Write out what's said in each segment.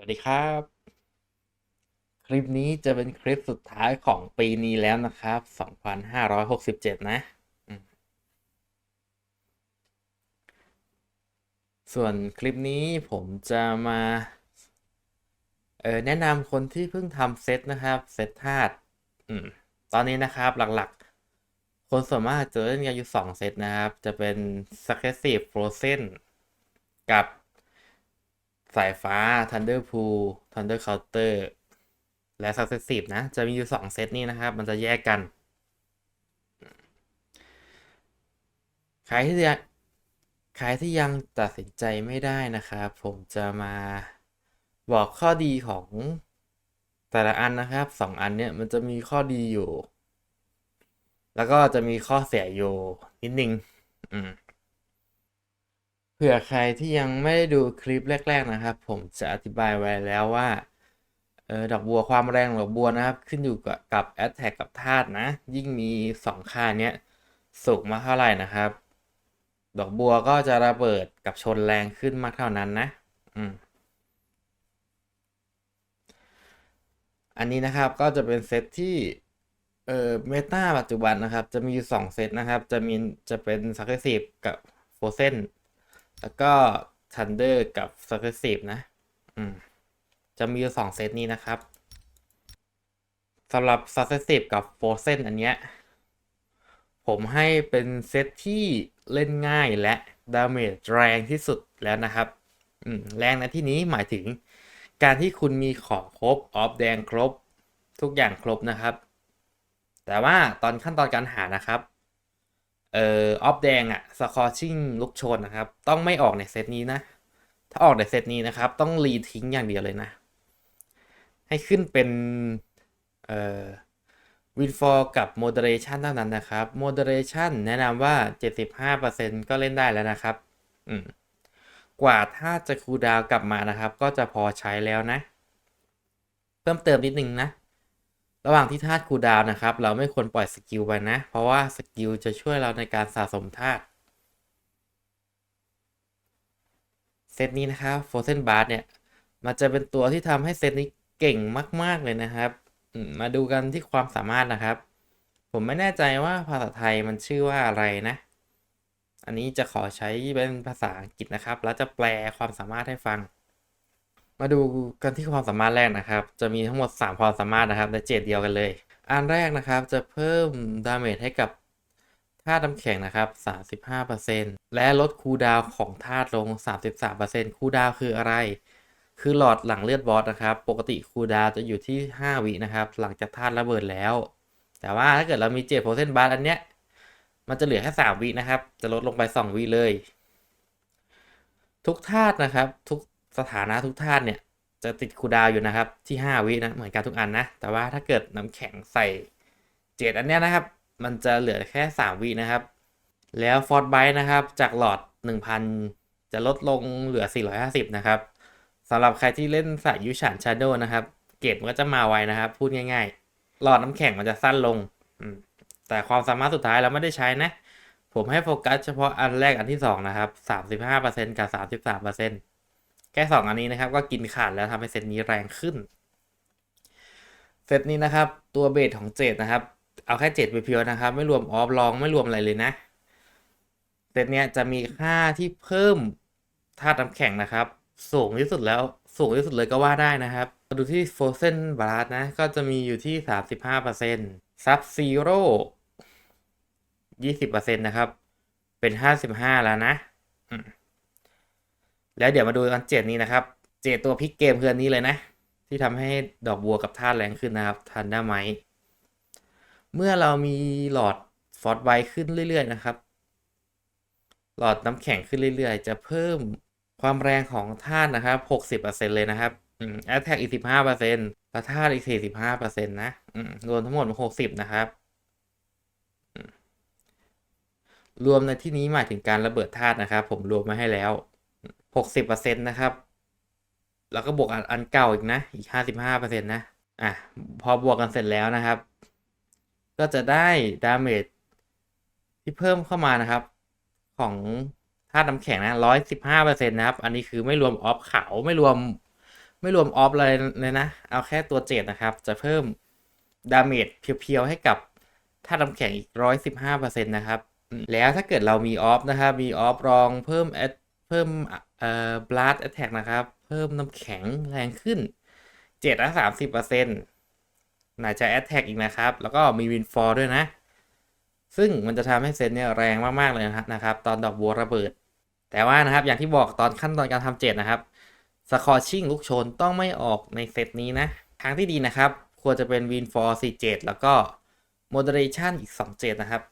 วัสดีครับ คลิปนี้จะเป็นคลิปสุดท้ายของปีนี้แล้วนะครับ 2567 นะอืมส่วนคลิปนี้ผมจะมาเออแนะนำคนที่เพิ่งทำเซตนะครับ เซตธาตุตอนนี้นะครับหลักๆ คนส่วนมากจะเล่นกันอยู่ 2 เซตนะครับ จะเป็น Successive Frozen กับ สายฟ้า Thunder Pool Thunder Counter และ Successive นะ จะมีอยู่ 2 เซตนี้นะครับ มันจะแยกกัน ใครที่ยังใครที่ยังตัดสินใจไม่ได้นะครับ ผมจะมาบอกข้อดีของแต่ละอันนะครับสองอันเนี่ยมันจะมีข้อดีอยู่ แล้วก็จะมีข้อเสียอยู่นิดนึง อืม เผื่อใครที่ยังไม่ได้ดูคลิปแรก ๆนะครับ ผมจะอธิบายไว้แล้วว่าเออดอกบัวความแรงของดอกบัวนะครับ ขึ้นอยู่กับกับ a t t a c กับธาตุนะ ยิ่งมีสองค่าเนี้ยสูงมากเท่าไหร่นะครับ ดอกบัวก็จะระเบิดกับชนแรงขึ้นมากเท่านั้นนะ อืมอันนี้นะครับก็จะเป็นเซตที่เออเมตาปัจจุบันนะครับ จะมีอยู่สองเซตนะครับ จะมีจะเป็น Successive กับ Frozen แล้วก็ Thunder กับ Successive นะ อืม จะมีอยู่สองเซตนี้นะครับสำหรับ Successive กับ Frozen อันเนี้ย ผมให้เป็นเซตที่เล่นง่ายและดาเมจแรงที่สุดแล้วนะครับอืมแรงในที่นี้หมายถึงการที่คุณมีของครบ ออฟแดงครบ ทุกอย่างครบนะครับ แต่ว่าตอนขั้นตอนการหานะครับ เอ่อออฟแดงอะสคอร์ชิ่งลุกชนนะครับ ต้องไม่ออกในเซตนี้นะ ถ้าออกในเซตนี้นะครับ ต้องรีทิ้งอย่างเดียวเลยนะ ให้ขึ้นเป็นเอ่อวินฟอร์กับ moderation เท่านั้นนะครับ moderation แนะนำว่า 75%ก็เล่นได้แล้วนะครับ อืม กว่าถ้าจะคูดาวกลับมานะครับ ก็จะพอใช้แล้วนะ เพิ่มเติมนิดนึงนะ ระหว่างที่ธาตุคูดาวนะครับ เราไม่ควรปล่อยสกิลไปนะ เพราะว่าสกิลจะช่วยเราในการสะสมธาตุเซตนี้นะครับ Frozen Bard เนี่ย มันจะเป็นตัวที่ทำให้เซตนี้เก่งมาก ๆ เลยนะครับมาดูกันที่ความสามารถนะครับ ผมไม่แน่ใจว่าภาษาไทยมันชื่อว่าอะไรนะ อันนี้จะขอใช้เป็นภาษาอังกฤษนะครับ แล้วจะแปลความสามารถให้ฟัง มาดูกันที่ความสามารถแรกนะครับ จะมีทั้งหมด 3 ความสามารถนะครับในเจตเดียวกันเลย อันแรกนะครับจะเพิ่มดาเมจให้กับธาตุน้ำแข็งนะครับ 35%และลดคูดาวของธาตุลง 33%คูดาวน์คืออะไร คือหลอดหลังเลือดบอสนะครับ ปกติคูดาวจะอยู่ที่ 5 วินะครับ หลังจากธาตุระเบิดแล้ว แต่ว่าถ้าเกิดเรามีเจตโพเซนบาร์อันเนี้ย มันจะเหลือแค่ 3 วินะครับ จะลดลงไป 2 วิเลย ทุกธาตุนะครับ ทุก สถานะทุกธาตุเนี่ยจะติดคูดาวอยู่นะครับที่ 5 วินะเหมือนกันทุกอันนะ แต่ว่าถ้าเกิดน้ำแข็งใส่เจตอันเนี้ยนะครับ มันจะเหลือแค่ 3 วินะครับ แล้วฟอร์ดไบนะครับ จากหลอด 1,000 จะลดลงเหลือ 450 นะครับสำหรับใครที่เล่นสายยูชันชาโดนะครับ เกรดมันก็จะมาไวนะครับ พูดง่าย ๆ หลอดน้ำแข็งมันจะสั้นลง แต่ความสามารถสุดท้ายเราไม่ได้ใช้นะ ผมให้โฟกัสเฉพาะอันแรกอันที่ 2 นะครับ 35%กับ 33% ค่2อันนี้นะครับก็กินขาดแล้วทำให้เซตนี้แรงขึ้น เซตนี้นะครับ ตัวเบสของเจ็ดนะครับ เอาแค่เจ็ดไปเพียวนะครับ ไม่รวมออฟลองไม่รวมอะไรเลยนะ เซตเนี้ยจะมีค่าที่เพิ่มธาตุน้ำแข็งนะครับ สูงที่สุดแล้วสูงที่สุดเลยก็ว่าได้นะครับมาดูที่ Frozen b l a s นะ ก็จะมีอยู่ที่ 35% Sub Zero 20%นะครับ เป็น 55 แล้วนะ แล้วเดี๋ยวมาดูอันเจ็ดนี้นะครับเจ็ดตัวพลิกเกมคืออันนี้เลยนะ ที่ทำให้ดอกบัวกับธาตุแรงขึ้นนะครับทันได้ไหมเมื่อเรามีหลอดฟอร์ดไวขึ้นเรื่อย ๆ นะครับ หลอดน้ำแข็งขึ้นเรื่อย ๆ จะเพิ่มความแรงของธาตุนะครับ 60%เลยนะครับแอตแทกอีก 15%และธาตุอีก 45%นะรวมทั้งหมด 60 นะครับ รวมในที่นี้หมายถึงการระเบิดธาตุนะครับ ผมรวมมาให้แล้ว 60%นะครับ แล้วก็บวกอันเก่าอีกนะ อีก 55%นะ อะ พอบวกกันเสร็จแล้วนะครับ ก็จะได้ดาเมจที่เพิ่มเข้ามานะครับ ของธาตุน้ำแข็งนะร้อยสิบห้าเปอร์เซ็นต์นะครับ อันนี้คือไม่รวมออฟขาว ไม่รวม ไม่รวมออฟอะไรเลยนะ เอาแค่ตัวเจ็ดนะครับ จะเพิ่มดาเมจเพียวๆให้กับท่าตุน้ำแข็งอีก 115%นะครับ แล้วถ้าเกิดเรามีออฟนะครับ มีออฟรองเพิ่มแอด เพิ่มเอ่อบลัดแอตแทกนะครับ เพิ่มน้ำแข็งแรงขึ้น7ละ30%ไหนจะแอตแทกอีกนะครับ แล้วก็มีวินฟอร์ด้วยนะ ซึ่งมันจะทำให้เซตเนี่ยแรงมาก ๆ เลยนะครับ ตอนดอกบัวระเบิด แต่ว่านะครับอย่างที่บอกตอนขั้นตอนการทำเจ็ดนะครับสคอชิ่งลูกชนต้องไม่ออกในเซตนี้นะ ทางที่ดีนะครับ ควรจะเป็นวินฟอร์สี่เจ็ดแล้วก็โมเดเรชันอีกสองเจ็ดนะครับ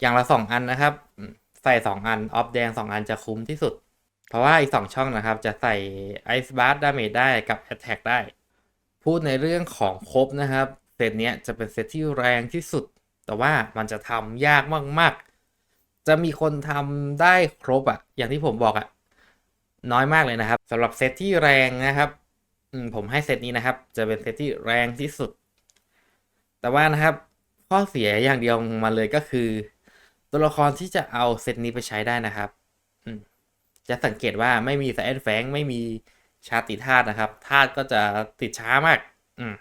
อย่างละสองอันนะครับ ใส่สองอัน ออฟแดงสองอันจะคุ้มที่สุด เพราะว่าอีกสองช่องนะครับ จะใส่ไอซ์บาร์ดาเมจได้กับแอ t แทกได้ พูดในเรื่องของครบนะครับเซตเนี้ยจะเป็นเซตที่แรงที่สุด แต่ว่ามันจะทำยากมาก ๆ จะมีคนทำได้ครบอะอย่างที่ผมบอกอะน้อยมากเลยนะครับสำหรับเซตที่แรงนะครับผมให้เซตนี้นะครับ จะเป็นเซตที่แรงที่สุด แต่ว่านะครับ ข้อเสียอย่างเดียวมันเลยก็คือ ตัวละครที่จะเอาเซตนี้ไปใช้ได้นะครับ จะสังเกตว่าไม่มีสายแอนแฟงไม่มีชาติธาตุนะครับธาตุก็จะติดช้ามาก อืม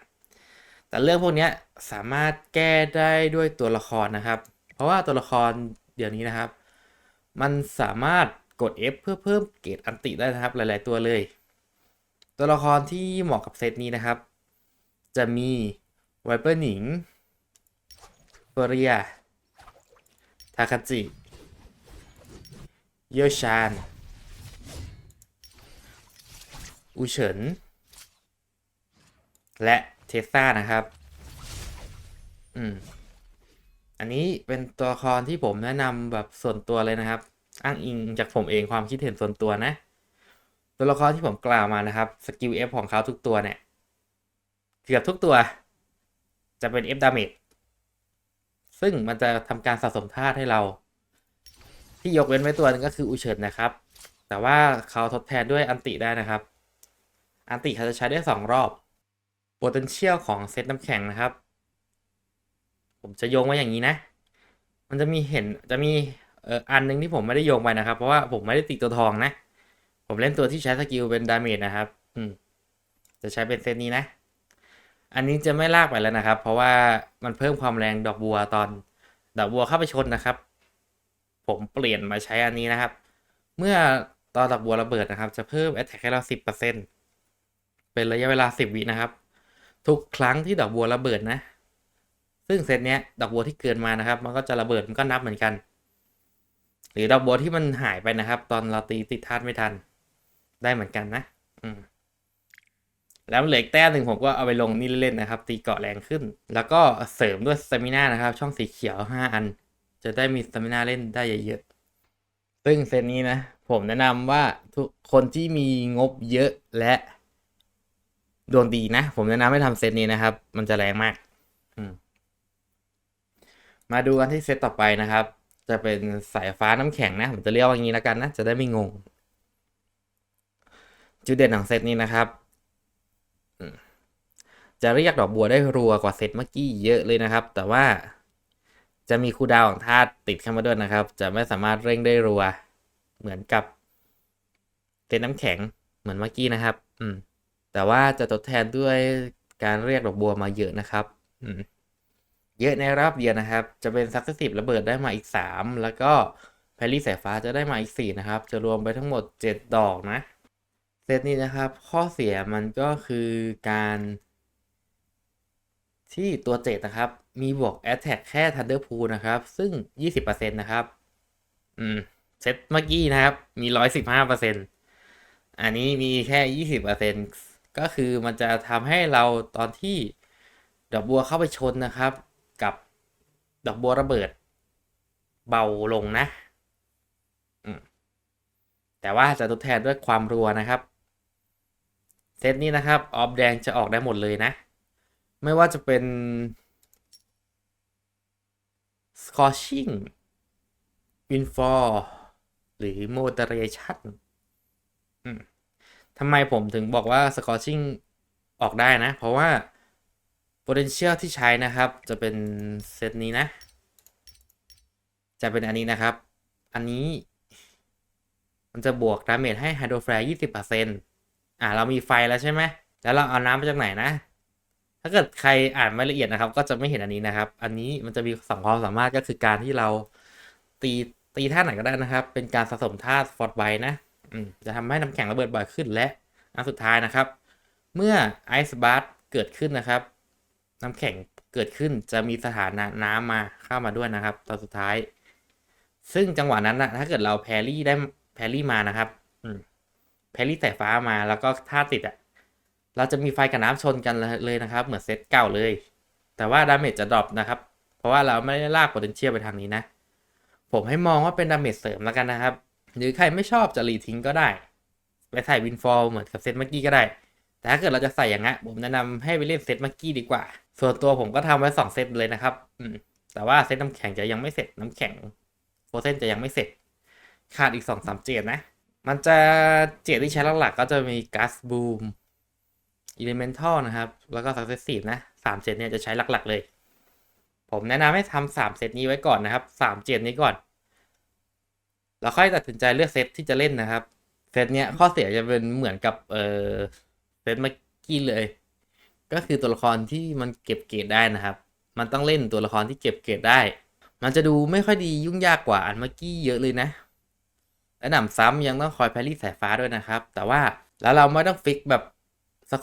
แต่เรื่องพวกนี้สามารถแก้ได้ด้วยตัวละครนะครับ เพราะว่าตัวละครเดี๋ยวนี้นะครับ มันสามารถกด F เพื่อเพิ่มเกรดอันติได้นะครับ หลาย ๆ ตัวเลย ตัวละครที่เหมาะกับเซตนี้นะครับ จะมีไวเปอร์หนิงเฟรีย ทาคาจิ เยอชานอูเฉิน และเทสซานะครับ อืม อันนี้เป็นตัวละครที่ผมแนะนำแบบส่วนตัวเลยนะครับ อ้างอิงจากผมเองความคิดเห็นส่วนตัวนะ ตัวละครที่ผมกล่าวมานะครับ สกิล F ของเขาทุกตัวเนี่ย เกือบทุกตัว จะเป็น F damage ซึ่งมันจะทำการสะสมธาตุให้เรา ที่ยกเว้นไว้ตัวนึงก็คืออูเฉินนะครับ แต่ว่าเขาทดแทนด้วยอันติได้นะครับ อันติเขาจะใช้ได้สองรอบ potential ของเซตน้ำแข็งนะครับ ผมจะโยงไว้อย่างนี้นะ มันจะมีเห็นจะมีเอ่ออันหนึงที่ผมไม่ได้โยงไปนะครับ เพราะว่าผมไม่ได้ติดตัวทองนะ ผมเล่นตัวที่ใช้สกิลเป็นดาเมจนะครับ อืม จะใช้เป็นเซตนี้นะ อันนี้จะไม่ลากไปแล้วนะครับ เพราะว่ามันเพิ่มความแรงดอกบัวตอนดอกบัวเข้าไปชนนะครับ ผมเปลี่ยนมาใช้อันนี้นะครับ เมื่อตอนดอกบัวระเบิดนะครับ จะเพิ่ม attack ให้เราสิบเปอร์เซ็นเป็นระยะเวลาสิบวินะครับ ทุกครั้งที่ดอกบัวระเบิดนะ ซึ่งเซตเนี้ยดอกบัวที่เกินมานะครับ มันก็จะระเบิดมันก็นับเหมือนกัน หรือดอกบัวที่มันหายไปนะครับ ตอนเราตีติดธาตุไม่ทัน ได้เหมือนกันนะ อืม แล้วเหลืออีกแต้มหนึ่งผมก็เอาไปลงนี่เล่นๆนะครับ ตีเกาะแรงขึ้น แล้วก็เสริมด้วยสเตมินานะครับ ช่องสีเขียว 5 อัน จะได้มีสเตมินาเล่นได้เยอะๆซึ่งเซตนี้นะ ผมแนะนำว่าทุกคนที่มีงบเยอะและดวงดีนะ ผมแนะนำให้ทำเซตนี้นะครับ มันจะแรงมากมมาดูกันที่เซตต่อไปนะครับ จะเป็นสายฟ้าน้ำแข็งนะ ผมจะเรียกว่าอย่างนี้แล้วกันนะ จะได้ไม่งง จุดเด่นของเซตนี้นะครับ เรียกดอกบัวได้รัวกว่าเซตเมื่อกี้เยอะเลยนะครับ แต่ว่าจะมีคูดาวของธาตุติดเข้ามาด้วยนะครับ จะไม่สามารถเร่งได้รัว เหมือนกับเซตน้ำแข็งเหมือนเมื่อกี้นะครับ อืม แต่ว่าจะทดแทนด้วยการเรียกดอกบัวมาเยอะนะครับ อืม เยอะในรอบเดียวนะครับ จะเป็นซักซีฟระเบิดได้มาอีก 3 แล้วก็แพรรี่สายฟ้าจะได้มาอีก 4 นะครับ จะรวมไปทั้งหมด 7 ดอกนะ เซตนี้นะครับ ข้อเสียมันก็คือการ ที่ตัวเจ็ดนะครับ มีบวก Attack แค่ Thunder Pool นะครับ ซึ่ง 20%นะครับ อืม เซตเมื่อกี้นะครับ มี 115%อันนี้มีแค่ 20%ก็คือมันจะทำให้เราตอนที่ดอกบัวเข้าไปชนนะครับ กับดอกบัวระเบิด เบาลงนะแต่ว่าจะทดแทนด้วยความรัวนะครับ เซตนี้นะครับ ออฟแดงจะออกได้หมดเลยนะ ไม่ว่าจะเป็น scorching windfall หรือ moderation อืมทำไมผมถึงบอกว่า scorching ออกได้นะ เพราะว่า potential ที่ใช้นะครับ จะเป็นเซตนี้นะ จะเป็นอันนี้นะครับ อันนี้มันจะบวกดาเมจให้ Hydro Flare 20%ออ่าเรามีไฟแล้วใช่ไหม แล้วเราเอาน้ำมาจากไหนนะ ถ้าเกิดใครอ่านไม่ละเอียดนะครับ ก็จะไม่เห็นอันนี้นะครับ อันนี้มันจะมีสองความสามารถก็คือการที่เราตีตีท่าไหนก็ได้นะครับ เป็นการสะสมท่าฟอร์ดไบนะจะทำให้น้ำแข็งระเบิดบ่อยขึ้นและอันสุดท้ายนะครับ เมื่อไอซ์บาร์เกิดขึ้นนะครับ น้ำแข็งเกิดขึ้นจะมีสถานะน้ำมาเข้ามาด้วยนะครับ ตอนสุดท้าย ซึ่งจังหวะนั้นนะถ้าเกิดเราแพรี่ได้แพรี่มานะครับแพรรี่สายฟ้ามาแล้วก็ท่าติดอะ่ะ เราจะมีไฟกับน้ำชนกันเลยนะครับ เหมือนเซตเก่าเลย แต่ว่าดาเมจจะดรอปนะครับ เพราะว่าเราไม่ได้ลาก potential ไปทางนี้นะ ผมให้มองว่าเป็นดาเมจเสริมแล้วกันนะครับ หรือใครไม่ชอบจะรีทิ้งก็ได้ ไปใส่วินฟอลเหมือนกับเซตเมื่อกี้ก็ได้ แต่ถ้าเกิดเราจะใส่อย่างนั้นผมแนะนำให้ไปเล่นเซตเมื่อกี้ดีกว่า ส่วนตัวผมก็ทำไว้สองเซตเลยนะครับ อืม แต่ว่าเซตน้ำแข็งจะยังไม่เสร็จน้ำแข็งโฟเซนจะยังไม่เสร็จ ขาดอีกสองสามเจดนะ มันจะเจดที่ใช้หลักๆก็จะมีก๊าซบูม อิเลเมนทัลนะครับ แล้วก็ซักเซสซีฟนะสามเจดเนี่ยจะใช้หลักๆเลย ผมแนะนำให้ทำสามเซตนี้ไว้ก่อนนะครับสามเจดนี้ก่อน แล้วค่อยตัดสินใจเลือกเซตที่จะเล่นนะครับ เซตเนี้ยข้อเสียจะเป็นเหมือนกับเออเซตเมื่อกี้เลย ก็คือตัวละครที่มันเก็บเกรดได้นะครับ มันต้องเล่นตัวละครที่เก็บเกรดได้ มันจะดูไม่ค่อยดียุ่งยากกว่าอันเมื่อกี้เยอะเลยนะและหนำซ้ำยังต้องคอยแพรรี่สายฟ้าด้วยนะครับ แต่ว่าแล้วเราไม่ต้องฟิกแบบ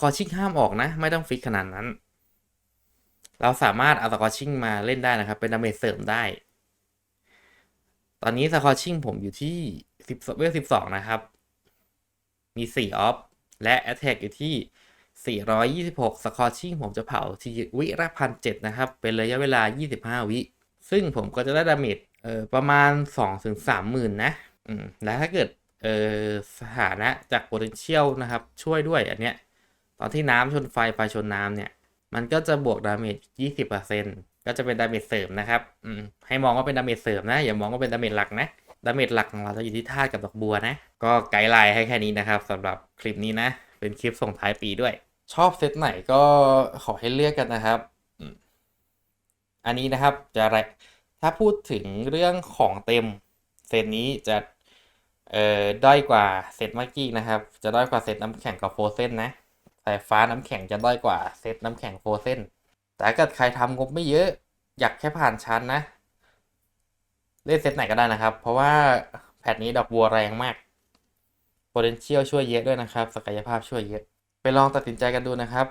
กอร์ชิ่งห้ามออกนะ ไม่ต้องฟิกขนาดนั้น เราสามารถเอาสกอร์ชิ่งมาเล่นได้นะครับ เป็นดาเมจเสริมได้ ตอนนี้สกอร์ชิ่งผมอยู่ที่10เวล12นะครับ มี4ออฟและแอ t แทกอยู่ที่ 426 สกอร์ชิ่งผมจะเผาทีวิละพันเจ็ดนะครับ เป็นระยะเวลา 25 วิ ซึ่งผมก็จะได้ดาเมจเอ่อประมาณ 2-3ถึงหมื่นนะ อืม แล้วถ้าเกิดเอ่อสถานะจาก potential นะครับ ช่วยด้วยอันเนี้ย ตอนที่น้ำชนไฟ ไฟชนน้ำเนี่ย มันก็จะบวกดาเมจ20%ก็จะเป็นดาเมจเสริมนะครับอืมให้มองว่าเป็นดาเมจเสริมนะ อย่ามองว่าเป็นดาเมจหลักนะ ดาเมจหลักของเราจะอยู่ที่ธาตุกับดอกบัวนะ ก็ไกด์ไลน์ให้แค่นี้นะครับสำหรับคลิปนี้นะ เป็นคลิปส่งท้ายปีด้วย ชอบเซตไหนก็ขอให้เลือกกันนะครับ อันนี้นะครับจะอะไร ถ้าพูดถึงเรื่องของเต็มเซตนี้จะเอ่อด้อยกว่าเซตเมื่อกี้นะครับ จะด้อยกว่าเซตน้ำแข็งกับโฟเซนนะ สายฟ้าน้ำแข็งจะด้อยกว่าเซตน้ำแข็งโฟเซนแต่ถ้าเกิดใครทำงบไม่เยอะ อยากแค่ผ่านชั้นนะ เล่นเซตไหนก็ได้นะครับ เพราะว่าแพทนี้ดอกบัวแรงมาก potential ช่วยเยอะด้วยนะครับ ศักยภาพช่วยเยอะ ไปลองตัดสินใจกันดูนะครับ